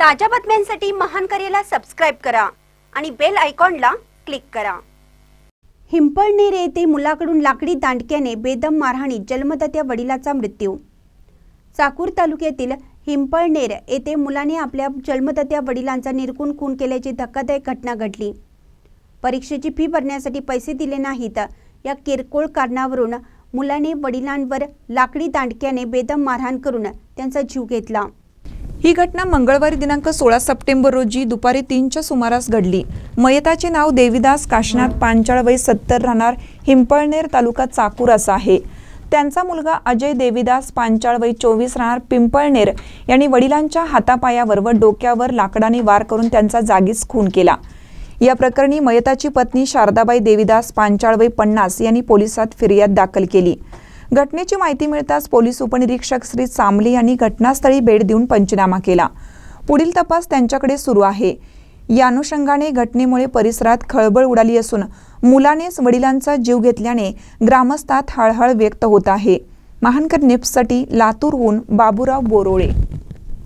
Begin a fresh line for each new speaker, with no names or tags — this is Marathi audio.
ताज्या बातम्यांसाठी महान करेला सबस्क्राईब करा आणि बेल आयकॉनला क्लिक करा. हिंपळनेर येथे मुलाकडून लाकडी दांडक्याने बेदम मारहाणीत जन्मदात्या वडिलाचा मृत्यू. चाकूर तालुक्यातील हिंपळनेर येथे मुलाने आपल्या जन्मदात्या वडिलांचा निरकून खून केल्याची धक्कादायक घटना घडली. परीक्षेची फी भरण्यासाठी पैसे दिले नाहीत. या किरकोळ कारणावरून मुलाने वडिलांवर लाकडी दांडक्याने बेदम मारहाण करून त्यांचा जीव घेतला.
ही घटना मंगळवारी दिनांक सोळा सप्टेंबर रोजी दुपारी तीनच्या सुमारास घडली. मयताचे नाव देविदास काशनाथ पांचाळ वय सत्तर राहणार हिंपळनेर तालुका चाकूर असा आहे. त्यांचा मुलगा अजय देविदास पांचाळ वय चोवीस राहणार पिंपळनेर यांनी वडिलांच्या हातापायावर व डोक्यावर लाकडाने वार करून त्यांचा जागीच खून केला. या प्रकरणी मयताची पत्नी शारदाबाई देविदास पांचाळ वय पन्नास यांनी पोलिसात फिर्याद दाखल केली. घटनेची माहिती मिळताच पोलीस उपनिरीक्षक श्री सामले यांनी घटनास्थळी भेट देऊन पंचनामा केला. पुढील तपास त्यांच्याकडे सुरू आहे. या अनुषंगाने घटनेमुळे परिसरात खळबळ उडाली असून मुलानेच वडिलांचा जीव घेतल्याने ग्रामस्थात हळहळ व्यक्त होत आहे. महानकर निप्ससाठी लातूरहून बाबुराव बोरोळे.